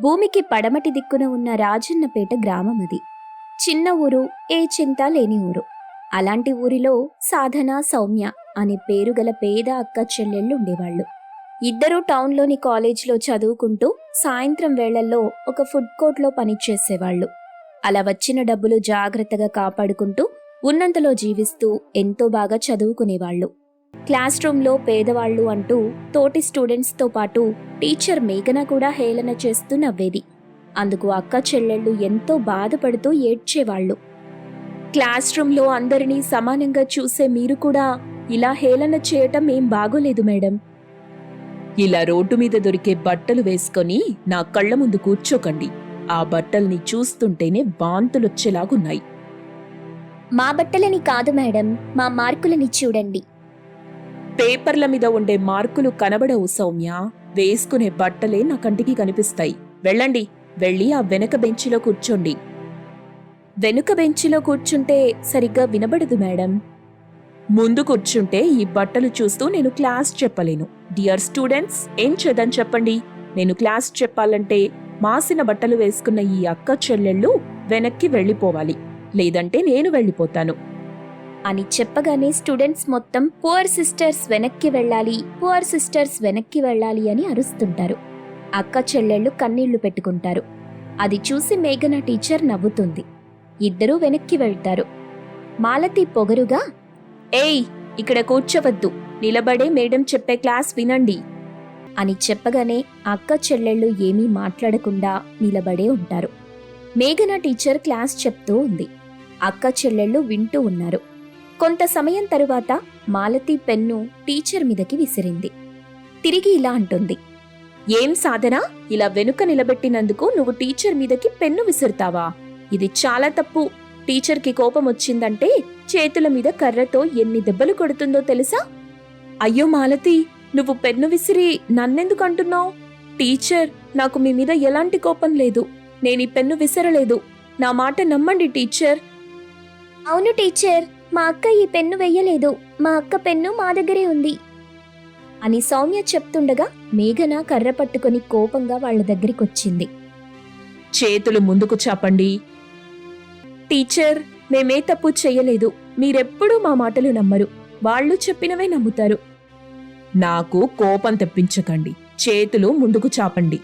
భూమికి పడమటి దిక్కున ఉన్న రాజన్నపేట గ్రామం అది. చిన్న ఊరు ఏ చింత లేని ఊరు. అలాంటి ఊరిలో సాధన సౌమ్య అనే పేరు గల పేద అక్క చెల్లెళ్ళు ఉండేవాళ్ళు. ఇద్దరూ టౌన్లోని కాలేజీలో చదువుకుంటూ సాయంత్రం వేళల్లో ఒక ఫుడ్ కోర్ట్లో పనిచేసేవాళ్ళు. అలా వచ్చిన డబ్బులు జాగ్రత్తగా కాపాడుకుంటూ ఉన్నంతలో జీవిస్తూ ఎంతో బాగా చదువుకునేవాళ్ళు. క్లాస్ రూమ్లో పేదవాళ్ళు అంటూ తోటి స్టూడెంట్స్తో పాటు టీచర్ మేఘన కూడా హేళన చేస్తూ నవ్వేది. అందుకు అక్క చెల్లెళ్ళు ఎంతో బాధపడుతూ ఏడ్చేవాళ్ళు. క్లాస్ రూమ్లో అందరినీ సమానంగా చూసే మీరు కూడా ఇలా హేళన చేయటం ఏం బాగోలేదు మేడం. ఇలా రోడ్డు మీద దొరికే బట్టలు వేసుకొని నా కళ్ళ ముందు కూర్చోకండి. ఆ బట్టల్ని చూస్తుంటేనే వాంతులొచ్చేలాగున్నాయి. మా బట్టలని కాదు మేడం మా మార్కులని చూడండి. పేపర్ల మీద ఉండే మార్కులు కనబడవు సౌమ్య. వేసుకునే బట్టలే నా కంటికి కనిపిస్తాయి. వెళ్ళండి. వెళ్ళి ఆ వెనక బెంచిలో కూర్చోండి. వెనుక బెంచిలో కూర్చుంటే సరిగ్గా వినబడదు మేడం. ముందు కూర్చుంటే ఈ బట్టలు చూస్తూ నేను క్లాస్ చెప్పలేను. డియర్ స్టూడెంట్స్ ఏం చేద్దాం చెప్పండి? నేను క్లాస్ చెప్పాలంటే మాసిన బట్టలు వేసుకున్న ఈ అక్క చెల్లెళ్ళు వెనక్కి వెళ్ళిపోవాలి. లేదంటే నేను వెళ్ళిపోతాను. అని చెప్పగానే స్టూడెంట్స్ మొత్తం పువర్ సిస్టర్స్ వెనక్కి వెళ్ళాలి పువర్ సిస్టర్స్ వెనక్కి వెళ్ళాలి అని అరుస్తుంటారు. అక్క చెల్లెళ్ళు కన్నీళ్ళు పెట్టుకుంటారు. అది చూసి మేఘన టీచర్ నవ్వుతుంది. ఇద్దరూ వెనక్కి వెళ్తారు. మాలతి పొగరుగా ఏయ్ ఇక్కడ కూర్చోవద్దు. నిలబడే మేడం చెప్పే క్లాస్ వినండి అని చెప్పగానే అక్క చెల్లెళ్ళు ఏమీ మాట్లాడకుండా నిలబడే ఉంటారు. మేఘన టీచర్ క్లాస్ చెప్తూ ఉంది. అక్క చెల్లెళ్ళు వింటూ ఉన్నారు. కొంత సమయం తరువాత మాలతి పెన్ను టీచర్ మీదకి విసిరింది. తిరిగి ఇలా అంటుంది ఏం సాధన? ఇలా వెనుక నిలబెట్టినందుకు నువ్వు టీచర్ మీదకి పెన్ను విసురుతావా? ఇది చాలా తప్పు. టీచర్కి కోపం వచ్చిందంటే చేతుల మీద కర్రతో ఎన్ని దెబ్బలు కొడుతుందో తెలుసా? అయ్యో మాలతి నువ్వు పెన్ను విసిరి నన్నెందుకు అంటున్నావు? టీచర్ నాకు మీ మీద ఎలాంటి కోపం లేదు. నేను ఈ పెన్ను విసరలేదు. నా మాట నమ్మండి టీచర్. అవును టీచర్ మా అక్క ఈ పెన్ను వెయ్యలేదు. మా అక్క పెన్ను మా దగ్గరే ఉంది. అని సౌమ్య చెప్తుండగా మేఘన కర్ర పట్టుకొని కోపంగా వాళ్ళ దగ్గరికొచ్చింది. చేతులు ముందుకు చాపండి. టీచర్ మేమే తప్పు చెయ్యలేదు మీరెప్పుడూ మా మాటలు నమ్మరు. వాళ్ళు చెప్పినవే నమ్ముతారు. నాకు కోపం తెప్పించకండి. చేతులు ముందుకు చాపండి.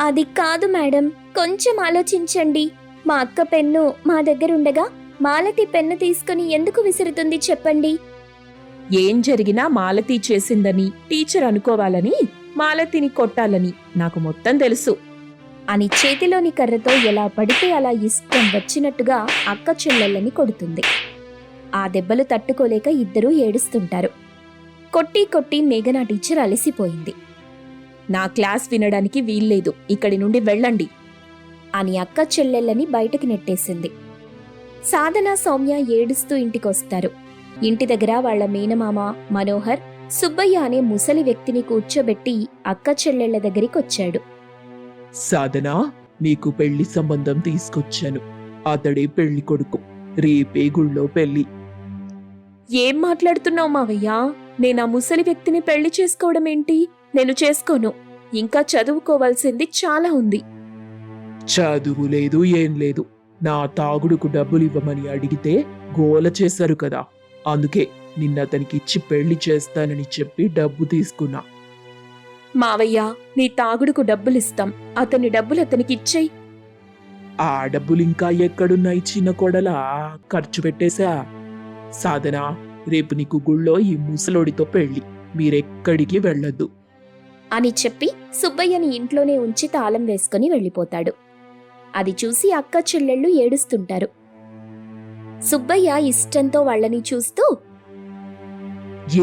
అది కాదు మేడం. కొంచెం ఆలోచించండి. మా అక్క పెన్ను మా దగ్గర ఉండగా మాలతి పెన్ను తీసుకుని ఎందుకు విసురుతుంది చెప్పండి. ఏం జరిగినా మాలతి చేసిందని టీచర్ అనుకోవాలని మాలతిని కొట్టాలని నాకు మొత్తం తెలుసు. అని చేతిలోని కర్రతో ఎలా పడితే అలా ఇష్టం వచ్చినట్టుగా అక్క చెల్లెళ్ళని కొడుతుంది. ఆ దెబ్బలు తట్టుకోలేక ఇద్దరూ ఏడుస్తుంటారు. కొట్టి కొట్టి మేఘనా టీచర్ అలసిపోయింది. నా క్లాస్ వినడానికి వీల్లేదు ఇక్కడి నుండి వెళ్ళండి. అని అక్క చెల్లెళ్ళని బయటకి నెట్టేసింది. సాధన సౌమ్య ఏడుస్తూ ఇంటికొస్తారు. ఇంటి దగ్గర వాళ్ళ మేనమామ మనోహర్ సుబ్బయ్య అనే ముసలి వ్యక్తిని కూర్చోబెట్టి అక్క చెల్లెళ్ళ దగ్గరికి వచ్చాడు సాధన నీకు పెళ్ళి సంబంధం తీసుకొచ్చాను. అతడే పెళ్ళి కొడుకు. రేపే గుళ్ళో పెళ్ళి. ఏం మాట్లాడుతున్నావు మావయ్యా? నేను ఆ ముసలి వ్యక్తిని పెళ్ళి చేసుకోవడం ఏంటి? నేను చేసుకోను. ఇంకా చదువుకోవాల్సింది చాలా ఉంది. చదువు లేదు ఏం లేదు. నా తాగుడుకు డబ్బులు ఇవ్వమని అడిగితే గోల చేశారు కదా. అందుకే నిన్న అతనికి ఇచ్చి పెళ్ళి చేస్తానని చెప్పి డబ్బు తీసుకున్నా. మావయ్య నీ తాగుడుకు డబ్బులిస్తాం. అతని డబ్బులు అతనికి ఇచ్చేయి ఆ డబ్బులు ఇంకా ఎక్కడున్నాయి చిన్న కొడలా? ఖర్చు పెట్టేశా? సాధన రేపు నీకు గుళ్ళో ఈ ముసలోడితో పెళ్ళి. మీరెక్కడికి వెళ్ళొద్దు. అని చెప్పి సుబ్బయ్యని ఇంట్లోనే ఉంచి తాళం వేసుకుని వెళ్ళిపోతాడు. అది చూసి అక్క చెల్లెళ్ళు ఏడుస్తుంటారు. సుబ్బయ్య ఇష్టంతో వాళ్ళని చూస్తూ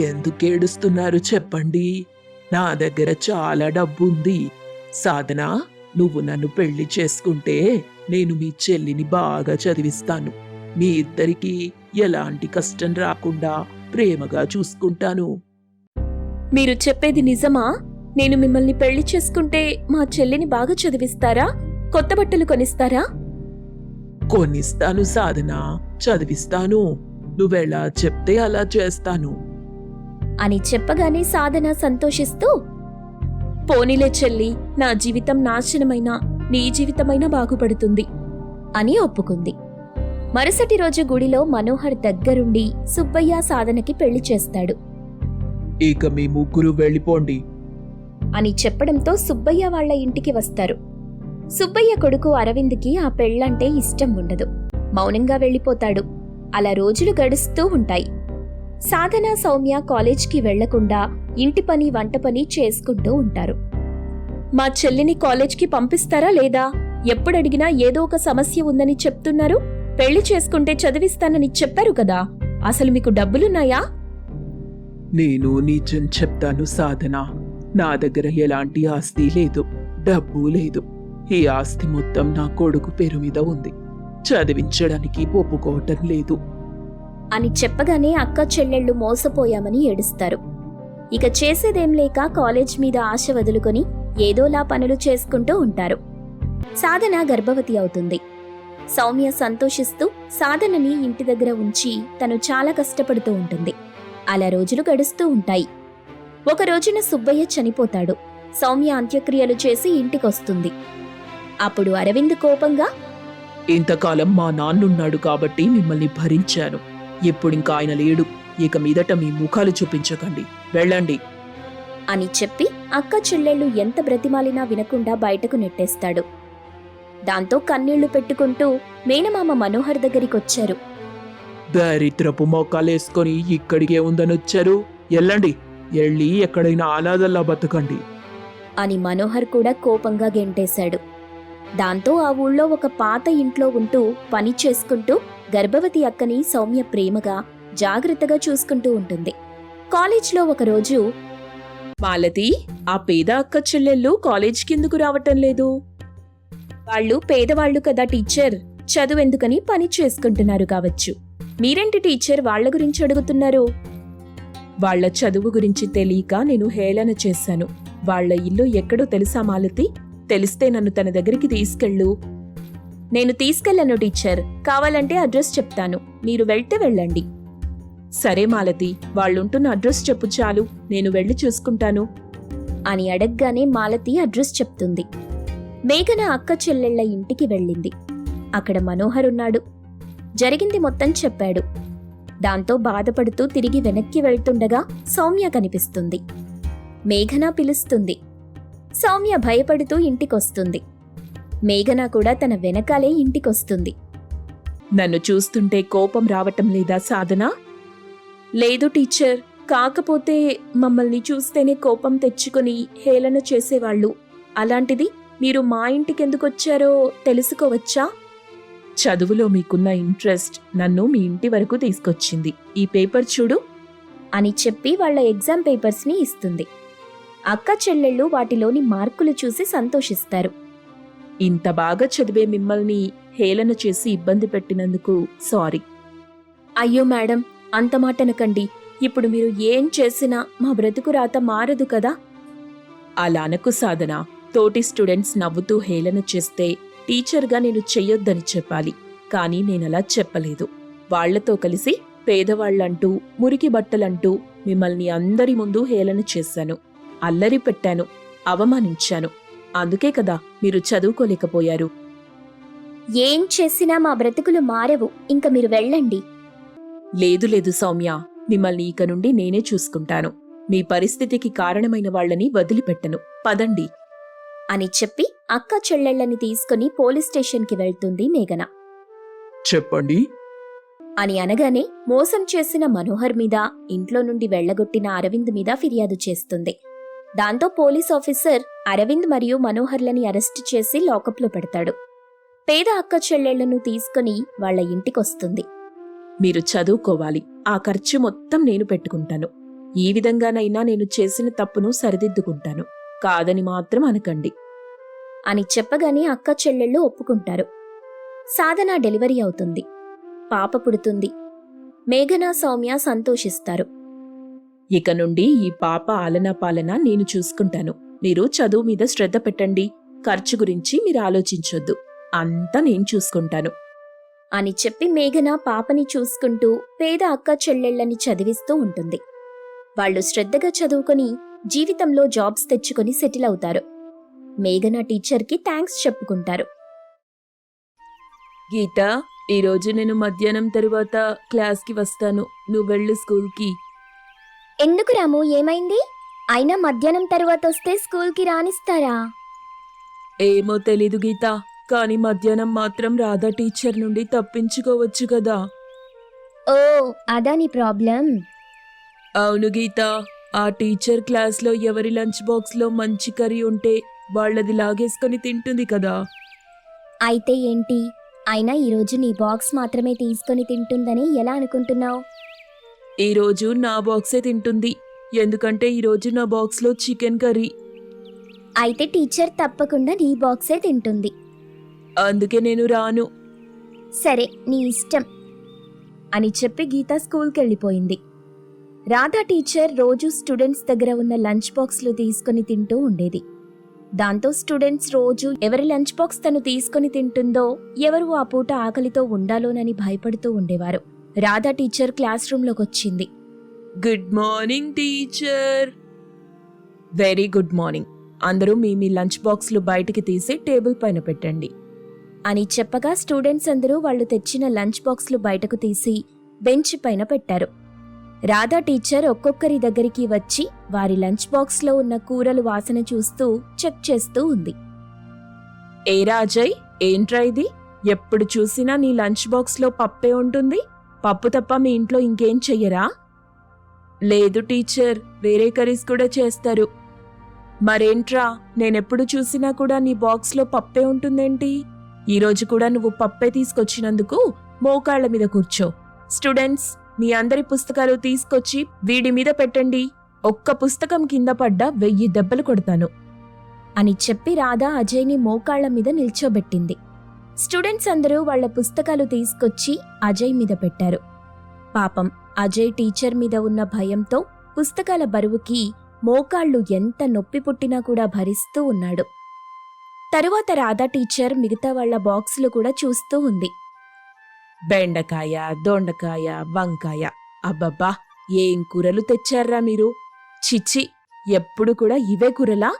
ఎందుకు ఏడుస్తున్నారు చెప్పండి. నా దగ్గర చాలా డబ్బు ఉంది సాధన నువ్వు నన్ను పెళ్ళి చేసుకుంటే నేను మీ చెల్లిని బాగా చదివిస్తాను. మీ ఇద్దరికి ఎలాంటి కష్టం రాకుండా ప్రేమగా చూసుకుంటాను. మీరు చెప్పేది నిజమా? నేను మిమ్మల్ని పెళ్ళి చేసుకుంటే మా చెల్లిని బాగా చదివిస్తారా? కొత్త బట్టలు కొనిస్తారా? కొన్నిస్తాను సాధన చదివిస్తాను. నువ్వెలా చెప్తే అలా చేస్తాను. అని చెప్పగానే సాధన సంతోషిస్తూ పోనీలే చెల్లి నా జీవితం నాశనమైనా నీ జీవితమైనా బాగుపడుతుంది అని ఒప్పుకుంది. మరుసటి రోజు గుడిలో మనోహర్ దగ్గరుండి సుబ్బయ్య సాధనకి పెళ్ళి చేస్తాడు. ఇక మీ ముగ్గురు వెళ్ళిపోండి. అని చెప్పడంతో సుబ్బయ్య వాళ్ళ ఇంటికి వస్తారు. సుబ్బయ్య కొడుకు అరవింద్కి ఆ పెళ్ళంటే ఇష్టం ఉండదు మౌనంగా వెళ్ళిపోతాడు. అలా రోజులు గడుస్తూ ఉంటాయి. సాధన సౌమ్య కాలేజ్కి వెళ్ళకుండా ఇంటి పని వంట పని చేసుకుంటూ ఉంటారు. మా చెల్లిని కాలేజ్కి పంపిస్తారా లేదా? ఎప్పుడడిగినా ఏదో ఒక సమస్య ఉందని చెప్తున్నారు. పెళ్ళి చేసుకుంటే చదివిస్తానని చెప్పారు కదా. అసలు మీకు డబ్బులున్నాయా? నేను నిజం చెప్తాను సాధన. నా దగ్గర ఎలాంటి ఆస్తి లేదు. డబ్బు లేదు. ఈ ఆస్తి మొత్తం నా కొడుకు పేరు మీద ఉంది. చదివించడానికి ఒప్పుకోవటం లేదు. అని చెప్పగానే అక్క చెల్లెళ్ళు మోసపోయామని ఏడుస్తారు. ఇక చేసేదేం లేక కాలేజ్ మీద ఆశ వదులుకొని ఏదోలా పనులు చేసుకుంటూ ఉంటారు. సాధన గర్భవతి అవుతుంది. సౌమ్య సంతోషిస్తూ సాధనని ఇంటి దగ్గర ఉంచి తను చాలా కష్టపడుతూ ఉంటుంది. అలా రోజులు గడుస్తూ ఉంటాయి. ఒక రోజున సుబ్బయ్య చనిపోతాడు. సౌమ్య అంత్యక్రియలు చేసి ఇంటికొస్తుంది. అప్పుడు అరవింద్ కోపంగా ఇంతకాలం మా నాన్నున్నాడు కాబట్టి మిమ్మల్ని భరించాను. ఇప్పుడింకా ఆయన లేడు. ఇక మీదట మీ ముఖాలు చూపించకండి. వెళ్ళండి. అని చెప్పి అక్క చెల్లెళ్ళు ఎంత బ్రతిమాలినా వినకుండా బయటకు నెట్టేస్తాడు. దాంతో కన్నీళ్ళు పెట్టుకుంటూ మేనమామ మనోహర్ దగ్గరికొచ్చారు. దరిద్రపు మొక్కలేసుకొని ఇక్కడికే ఉందని వచ్చారు వెళ్ళండి. వెళ్ళి ఎక్కడైనా ఆనాదల్లా బతకండి. అని మనోహర్ కూడా కోపంగా గెంటేశాడు. దాంతో ఆ ఊళ్ళో ఒక పాత ఇంట్లో ఉంటూ పని చేసుకుంటూ గర్భవతి అక్కని సౌమ్య ప్రేమగా జాగ్రత్తగా చూసుకుంటూ ఉంటుంది. కాలేజ్లో ఒకరోజు మాలతి ఆ పేద అక్క చెల్లెళ్ళు కాలేజ్ కిందకు రావటం లేదు. వాళ్ళు పేదవాళ్ళు కదా టీచర్ చదువెందుకని పని చేసుకుంటున్నారు కావచ్చు. మీరేంటి టీచర్ వాళ్ళ గురించి అడుగుతున్నారు? వాళ్ళ చదువు గురించి తెలియక నేను హేళన చేశాను. వాళ్ళ ఇల్లు ఎక్కడో తెలుసా మాలతి? తెలిస్తే నన్ను తన దగ్గరికి తీసుకెళ్ళు. నేను తీసుకెళ్ళను టీచర్. కావాలంటే అడ్రస్ చెప్తాను. మీరు వెళ్తే వెళ్ళండి. సరే మాలతి. వాళ్ళుంటున్న అడ్రస్ చెప్పు చాలు. నేను వెళ్ళి చూసుకుంటాను. అని అడగ్గానే మాలతి అడ్రస్ చెప్తుంది. మేఘన అక్క చెల్లెళ్ళ ఇంటికి వెళ్ళింది. అక్కడ మనోహర్ ఉన్నాడు. జరిగింది మొత్తం చెప్పాడు. దాంతో బాధపడుతూ తిరిగి వెనక్కి వెళ్తుండగా సౌమ్య కనిపిస్తుంది. మేఘన పిలుస్తుంది. సౌమ్య భయపడుతూ ఇంటికొస్తుంది. మేఘన కూడా తన వెనకాలే ఇంటికొస్తుంది. నన్ను చూస్తుంటే కోపం రావటం లేదా సాధన? లేదు టీచర్ కాకపోతే మమ్మల్ని చూస్తేనే కోపం తెచ్చుకొని హేళన చేసేవాళ్ళు. అలాంటిది మీరు మా ఇంటికెందుకొచ్చారో తెలుసుకోవచ్చా? చదువులో మీకున్న ఇంట్రెస్ట్ నన్ను మీ ఇంటి వరకు తీసుకొచ్చింది. ఈ పేపర్ చూడు. అని చెప్పి వాళ్ళ ఎగ్జామ్ పేపర్స్ని ఇస్తుంది. అక్క చెల్లెళ్ళు వాటిలోని మార్కులు చూసి సంతోషిస్తారు. ఇంత బాగా చదివే మిమ్మల్ని హేళన చేసి ఇబ్బంది పెట్టినందుకు సారీ. అయ్యో మేడం అంత మాటనకండి. ఇప్పుడు మీరు ఏం చేసినా మా బ్రతుకు రాత మారదు కదా? అలా అనకు సాధన. తోటి స్టూడెంట్స్ నవ్వుతూ హేళన చేస్తే టీచర్గా నేను చెయ్యొద్దని చెప్పాలి. కానీ నేనలా చెప్పలేదు. వాళ్ళతో కలిసి పేదవాళ్ళంటూ మురికి బట్టలంటూ మిమ్మల్ని అందరి ముందు హేళన చేశాను. అల్లరి పెట్టాను అవమానించాను. అందుకే కదా మీరు చదువుకోలేకపోయారు. ఏం చేసినా మా బ్రతుకులు మారవు ఇంక మీరు వెళ్ళండి. లేదు లేదు సౌమ్య మిమ్మల్ని ఇక నుండి నేనే చూసుకుంటాను. మీ పరిస్థితికి కారణమైన వాళ్ళని వదిలిపెట్టను. పదండి. అని చెప్పి అక్క చెల్లెళ్ళని తీసుకుని పోలీస్ స్టేషన్కి వెళ్తుంది మేఘన. చెప్పండి. అని అనగానే మోసం చేసిన మనోహర్ మీద ఇంట్లో నుండి వెళ్ళగొట్టిన అరవింద్ మీద ఫిర్యాదు చేస్తుంది. దాంతో పోలీస్ ఆఫీసర్ అరవింద్ మరియు మనోహర్లని అరెస్ట్ చేసి లాకప్లో పెడతాడు. పేద అక్క చెల్లెళ్ళను తీసుకుని వాళ్ళ ఇంటికొస్తుంది. మీరు చదువుకోవాలి. ఆ ఖర్చు మొత్తం నేను పెట్టుకుంటాను. ఈ విధంగానైనా నేను చేసిన తప్పును సరిదిద్దుకుంటాను. కాదని మాత్రం అనకండి. అని చెప్పగానే అక్క చెల్లెళ్ళు ఒప్పుకుంటారు. సాధన డెలివరీ అవుతుంది. పాప పుడుతుంది. మేఘన సౌమ్య సంతోషిస్తారు. ఇక నుండి ఈ పాప ఆలన పాలన నేను చూసుకుంటాను. మీరు చదువు మీద శ్రద్ధ పెట్టండి. ఖర్చు గురించి మీరు ఆలోచించొద్దు. అంతా నేను చూసుకుంటాను. అని చెప్పి మేఘన పాపని చూసుకుంటూ పేద అక్క చెల్లెళ్ళని చదివిస్తూ ఉంటుంది. వాళ్ళు శ్రద్ధగా చదువుకొని జీవితంలో జాబ్స్ తెచ్చుకొని సెటిల్ అవుతారు. మేఘన టీచర్కి థ్యాంక్స్ చెప్పుకుంటారు. గీత ఈరోజు నేను మధ్యాహ్నం తరువాత క్లాస్కి వస్తాను. నువ్వు వెళ్ళు స్కూల్కి. ఎందుకు రాము? ఏమైంది? అయినా మధ్యాహ్నం తర్వాత వస్తే స్కూల్కి రానిస్తారా? ఏమో తెలీదు గీత. కానీ మధ్యాహ్నం మాత్రం రాధా టీచర్ నుండి తప్పించుకోవచ్చు కదా. ఓ అదా నీ ప్రాబ్లం? అవును గీత. ఆ టీచర్ క్లాస్లో ఎవరి లంచ్ బాక్స్లో మంచి కర్రీ ఉంటే వాళ్ళది లాగేసుకొని తింటుంది కదా. అయితే ఏంటి? అయినా ఈరోజు నీ బాక్స్ మాత్రమే తీసుకొని తింటుందని ఎలా అనుకుంటున్నావు? ఈరోజు నా బాక్సే తింటుంది. ఎందుకంటే ఈరోజు నా బాక్స్లో చికెన్ కర్రీ. అయితే టీచర్ తప్పకుండా నీ బాక్సే తింటుంది. అందుకే నేను రాను. సరే నీ ఇష్టం. అని చెప్పి గీత స్కూల్కి వెళ్ళిపోయింది రాధా టీచర్ రోజు స్టూడెంట్స్ దగ్గర ఉన్న లంచ్ బాక్స్లు తీసుకొని తింటూ ఉండేది. దాంతో స్టూడెంట్స్ రోజు ఎవరి లంచ్ బాక్స్ తను తీసుకొని తింటుందో ఎవరు ఆ పూట ఆకలితో ఉండాలోనని భయపడుతూ ఉండేవారు. రాధా టీచర్ క్లాస్ రూమ్లోకి వచ్చింది. Good morning teacher very good morning అందరూ మీ మీ లంచ్ బాక్స్లు బయటికి తీసి టేబుల్ పైన పెట్టండి. అని చెప్పగా స్టూడెంట్స్ అందరూ వాళ్ళు తెచ్చిన లంచ్ బాక్స్లు బయటకు తీసి బెంచ్ పైన పెట్టారు. రాధా టీచర్ ఒక్కొక్కరి దగ్గరికి వచ్చి వారి లంచ్ బాక్స్లో ఉన్న కూరలు వాసన చూస్తూ చెక్ చేస్తూ ఉంది. ఏ రాజయ్ ఏంట్రా ఇది? ఎప్పుడు చూసినా నీ లంచ్ బాక్స్లో పప్పే ఉంటుంది? పప్పు తప్ప మీ ఇంట్లో ఇంకేం చెయ్యరా? లేదు టీచర్. వేరే కర్రీస్ కూడా చేస్తారు. మరేంట్రా? నేనెప్పుడు చూసినా కూడా నీ బాక్స్లో పప్పే ఉంటుందేంటి? ఈరోజు కూడా నువ్వు పప్పే తీసుకొచ్చినందుకు మోకాళ్ళ మీద కూర్చో. స్టూడెంట్స్ మీ అందరి పుస్తకాలు తీసుకొచ్చి వీడి మీద పెట్టండి. ఒక్క పుస్తకం కింద పడ్డా వెయ్యి దెబ్బలు కొడతాను. అని చెప్పి రాధా అజయ్ని మోకాళ్ళ మీద నిల్చోబెట్టింది. స్టూడెంట్స్ అందరూ వాళ్ళ పుస్తకాలు తీసుకొచ్చి అజయ్ మీద పెట్టారు. పాపం అజయ్ టీచర్ మీద ఉన్న భయంతో పుస్తకాల బరువుకి మోకాళ్ళు ఎంత నొప్పి పుట్టినా కూడా భరిస్తూ ఉన్నాడు. తరువాత రాధా టీచర్ మిగతా వాళ్ళ బాక్సులు కూడా చూస్తూ ఉంది. బెండకాయ దొండకాయ వంకాయ. అబ్బబ్బా ఏం కూరలు తెచ్చారా మీరు? చిచ్చి ఎప్పుడు కూడా ఇవే కూరలా?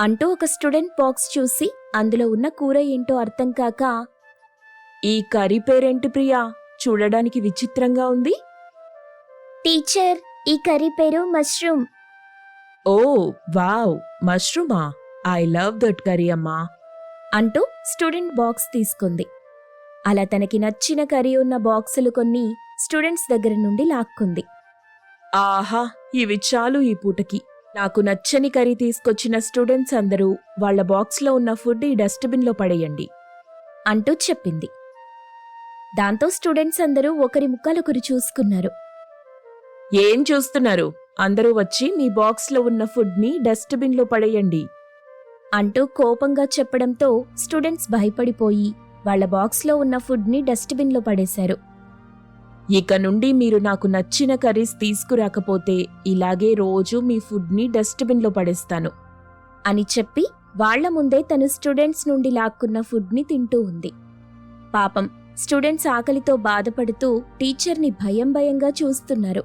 అంటూ ఒక స్టూడెంట్ బాక్స్ చూసి అందులో ఉన్న కూర ఏంటో అర్థం కాక ఈ కర్రీ పేరేంటి ప్రియా? చూడడానికి విచిత్రంగా ఉంది. టీచర్ ఈ కర్రీ పేరు మష్రూమ్. ఓ వావ్ మష్రూమా? ఐ లవ్ దట్ కర్రీ అమ్మా. అంటూ స్టూడెంట్ బాక్స్ తీసుకుంది. అలా తనకి నచ్చిన కర్రీ ఉన్న బాక్సులు కొన్ని స్టూడెంట్స్ దగ్గర నుండి లాక్కుంది. ఆహా ఇవి చాలు ఈ పూటకి. నాకు నచ్చని కర్రీ తీసుకొచ్చిన స్టూడెంట్స్ అందరూ వాళ్ళ బాక్స్లో ఉన్న ఫుడ్ ఈ డస్ట్బిన్లో పడేయండి అంటూ చెప్పింది. దాంతో స్టూడెంట్స్ అందరూ ఒకరి ముక్కలొకరు చూసుకున్నారు. ఏం చూస్తున్నారు? అందరూ వచ్చి మీ బాక్స్లో ఉన్న ఫుడ్ని డస్ట్బిన్లో పడేయండి అంటూ కోపంగా చెప్పడంతో స్టూడెంట్స్ భయపడిపోయి వాళ్ళ బాక్స్లో ఉన్న ఫుడ్ని డస్ట్బిన్లో పడేశారు. ఇక నుండి మీరు నాకు నచ్చిన కర్రీస్ తీసుకురాకపోతే ఇలాగే రోజు మీ ఫుడ్ని డస్ట్బిన్లో పడేస్తాను అని చెప్పి వాళ్ళ ముందే తను స్టూడెంట్స్ నుండి లాక్కున్న ఫుడ్ని తింటూ ఉంది. పాపం స్టూడెంట్స్ ఆకలితో బాధపడుతూ టీచర్ని భయం భయంగా చూస్తున్నారు.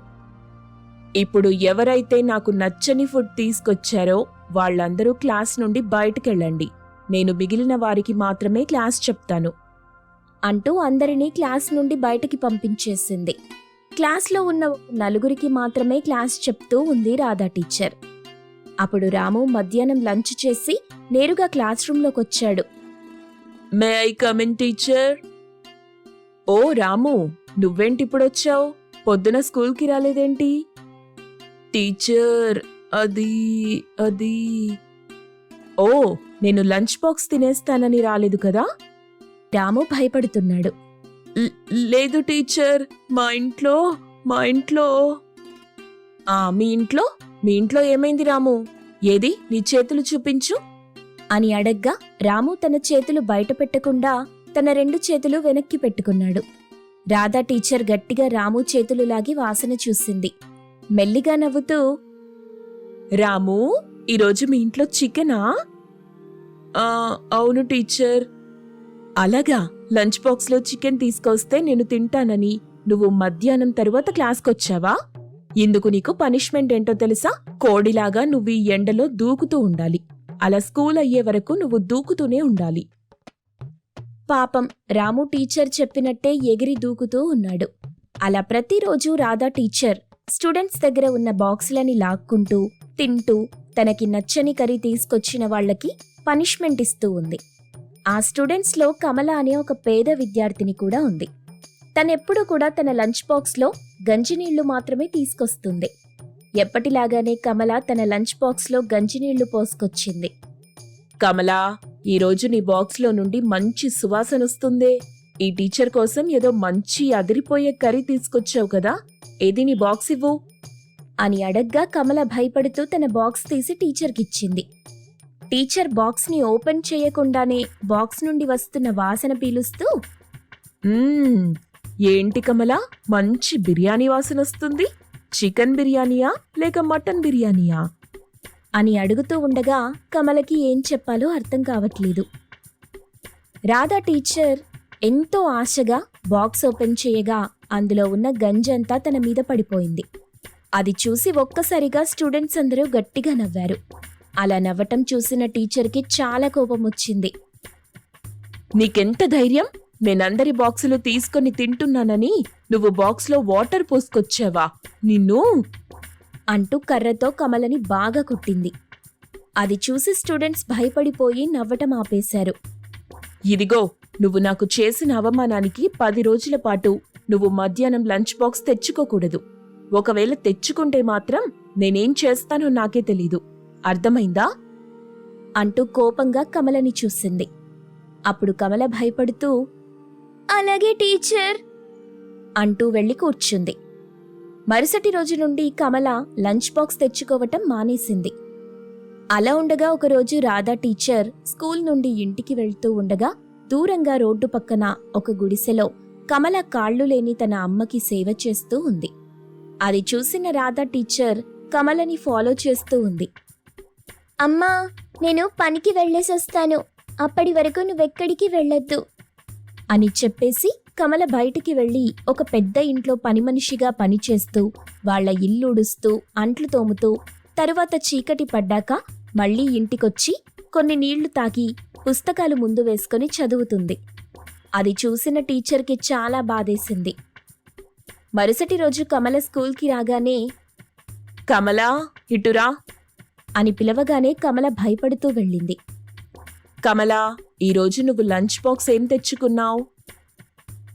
ఇప్పుడు ఎవరైతే నాకు నచ్చని ఫుడ్ తీసుకొచ్చారో వాళ్ళందరూ క్లాస్ నుండి బయటకెళ్ళండి. నేను మిగిలిన వారికి మాత్రమే క్లాస్ చెప్తాను. అంటూ అందరినీ క్లాస్ నుండి బయటికి పంపించేసింది. క్లాస్లో ఉన్న నలుగురికి మాత్రమే క్లాస్ చెప్తూ ఉంది రాధా టీచర్. అప్పుడు రాము మధ్యాహ్నం లంచ్ చేసి నేరుగా క్లాస్ రూమ్లోకి వచ్చాడు. May I come in teacher? Oh Ramu నువ్వేంటి ఇప్పుడు వచ్చావు? పొద్దున స్కూల్కి రాలేదేంటి? టీచర్ అది అది. ఓ నేను లంచ్ బాక్స్ తినేస్తానని రాలేదు కదా? రాము భయపడుతున్నాడు. లేదు టీచర్ మా ఇంట్లో మా ఇంట్లో. ఆ మీ ఇంట్లో? మీ ఇంట్లో ఏమైంది రాము? ఏది? నీ చేతులు చూపించు. అని అడగ్గా రాము తన చేతులు బయట పెట్టకుండా తన రెండు చేతులు వెనక్కి పెట్టుకున్నాడు. రాధా టీచర్ గట్టిగా రాము చేతులు లాగి వాసన చూసింది. మెల్లిగా నవ్వుతూ రాము ఈరోజు మీ ఇంట్లో చికెనా? అవును టీచర్. అలాగా లంచ్ బాక్స్లో చికెన్ తీసుకొస్తే నేను తింటానని నువ్వు మధ్యాహ్నం తరువాత క్లాస్కొచ్చావా? ఇందుకు నీకు పనిష్మెంట్ ఏంటో తెలుసా? కోడిలాగా నువ్వు ఈ ఎండలో దూకుతూ ఉండాలి. అలా స్కూల్ అయ్యే వరకు నువ్వు దూకుతూనే ఉండాలి. పాపం రాము టీచర్ చెప్పినట్టే ఎగిరి దూకుతూ ఉన్నాడు. అలా ప్రతిరోజు రాధా టీచర్ స్టూడెంట్స్ దగ్గర ఉన్న బాక్సులని లాక్కుంటూ తింటూ తనకి నచ్చని కర్రీ తీసుకొచ్చిన వాళ్ళకి పనిష్మెంట్ ఇస్తూ ఉంది. ఆ స్టూడెంట్స్లో కమల అనే ఒక పేద విద్యార్థిని కూడా ఉంది. తనెప్పుడు కూడా తన లంచ్ బాక్స్లో గంజినీళ్ళు మాత్రమే తీసుకొస్తుంది. ఎప్పటిలాగానే కమల తన లంచ్ బాక్స్లో గంజినీళ్ళు పోసుకొచ్చింది. కమలా ఈరోజు నీ బాక్స్లో నుండి మంచి సువాసన వస్తుందే. ఈ టీచర్ కోసం ఏదో మంచి అదిరిపోయే కర్రీ తీసుకొచ్చావు కదా. ఏది నీ బాక్స్ ఇవ్వు? అని అడగ్గా కమల భయపడుతూ తన బాక్స్ తీసి టీచర్కిచ్చింది. టీచర్ బాక్స్ని ఓపెన్ చేయకుండానే బాక్స్ నుండి వస్తున్న వాసన పీలుస్తూ మ్మ్, ఏంటి కమలా? మంచి బిర్యానీ వాసన వస్తుంది. చికెన్ బిర్యానీయా? లేక మటన్ బిర్యానీయా? అని అడుగుతూ ఉండగా కమలకి ఏం చెప్పాలో అర్థం కావట్లేదు. రాధా టీచర్ ఎంతో ఆశగా బాక్స్ ఓపెన్ చేయగా అందులో ఉన్న గంజంతా తన మీద పడిపోయింది. అది చూసి ఒక్కసారిగా స్టూడెంట్స్ అందరూ గట్టిగా నవ్వారు. అలా నవ్వటం చూసిన టీచర్కి చాలా కోపం వచ్చింది నీకెంత ధైర్యం? నేనందరి బాక్సులు తీసుకొని తింటున్నానని నువ్వు బాక్స్లో వాటర్ పోసుకొచ్చావా? నిన్ను? అంటూ కర్రతో కమలని బాగా కుట్టింది. అది చూసి స్టూడెంట్స్ భయపడిపోయి నవ్వటం ఆపేశారు. ఇదిగో నువ్వు నాకు చేసిన అవమానానికి పది రోజుల పాటు నువ్వు మధ్యాహ్నం లంచ్ బాక్స్ తెచ్చుకోకూడదు. ఒకవేళ తెచ్చుకుంటే మాత్రం నేనేం చేస్తానో నాకే తెలీదు. అర్థమైందా? అంటూ కోపంగా కమలని చూసింది. అప్పుడు కమల భయపడుతూ అలాగే టీచర్ అంటూ వెళ్ళి కూర్చుంది. మరుసటి రోజు నుండి కమల లంచ్ బాక్స్ తెచ్చుకోవటం మానేసింది. అలా ఉండగా ఒకరోజు రాధా టీచర్ స్కూల్ నుండి ఇంటికి వెళ్తూ ఉండగా దూరంగా రోడ్డు పక్కన ఒక గుడిసెలో కమల కాళ్ళు లేని తన అమ్మకి సేవ చేస్తూ ఉంది. అది చూసిన రాధా టీచర్ కమలని ఫాలో చేస్తూ ఉంది. అమ్మా నేను పనికి వెళ్ళేసొస్తాను. అప్పటి వరకు నువ్వెక్కడికి వెళ్ళొద్దు. అని చెప్పేసి కమల బయటికి వెళ్ళి ఒక పెద్ద ఇంట్లో పని మనిషిగా పనిచేస్తూ వాళ్ళ ఇల్లుడుస్తూ అంట్లు తోముతూ తరువాత చీకటి పడ్డాక మళ్ళీ ఇంటికొచ్చి కొన్ని నీళ్ళు తాగి పుస్తకాలు ముందు వేసుకొని చదువుతుంది. అది చూసిన టీచర్కి చాలా బాధేసింది. మరుసటి రోజు కమల స్కూల్కి రాగానే కమలా ఇటురా అని పిలవగానే కమల భయపడుతూ వెళ్ళింది. కమలా ఈరోజు నువ్వు లంచ్ బాక్స్ ఏం తెచ్చుకున్నావు?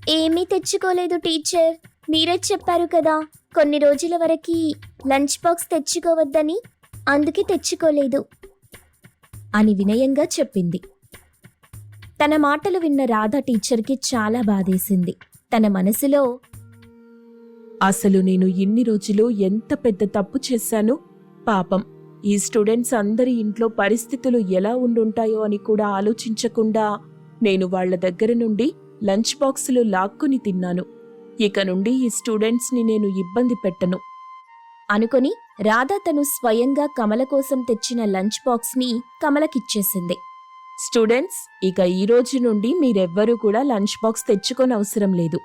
ఏమీ తెచ్చుకోలేదు టీచర్. మీరే చెప్పారు కదా కొన్ని రోజుల వరకు లంచ్ బాక్స్ తెచ్చుకోవద్దని అందుకే తెచ్చుకోలేదు. అని వినయంగా చెప్పింది. తన మాటలు విన్న రాధ టీచర్కి చాలా బాధేసింది. తన మనసులో అసలు నేను ఇన్ని రోజులు ఎంత పెద్ద తప్పు చేశాను? పాపం. ఈ స్టూడెంట్స్ అందరి ఇంట్లో పరిస్థితులు ఎలా ఉండుంటాయో అని కూడా ఆలోచించకుండా నేను వాళ్ళ దగ్గర నుండి లంచ్ బాక్సులు లాక్కుని తిన్నాను. ఇక నుండి ఈ స్టూడెంట్స్ని నేను ఇబ్బంది పెట్టను. అనుకొని రాధ తను స్వయంగా కమల కోసం తెచ్చిన లంచ్ బాక్స్ని కమలకిచ్చేసింది. స్టూడెంట్స్ ఇక ఈ రోజు నుండి మీరెవ్వరూ కూడా లంచ్ బాక్స్ తెచ్చుకొని అవసరం లేదు.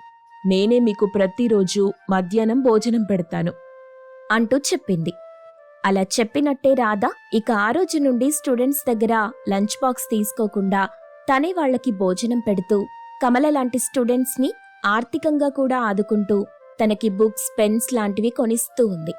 నేనే మీకు ప్రతిరోజు మధ్యాహ్నం భోజనం పెడతాను. అంటూ చెప్పింది. అలా చెప్పినట్టే రాధ ఇక ఆ రోజు నుండి స్టూడెంట్స్ దగ్గర లంచ్ బాక్స్ తీసుకోకుండా తనే వాళ్ళకి భోజనం పెడుతూ కమల లాంటి స్టూడెంట్స్ని ఆర్థికంగా కూడా ఆదుకుంటూ తనకి బుక్స్ పెన్స్ లాంటివి కొనిస్తూ ఉంది.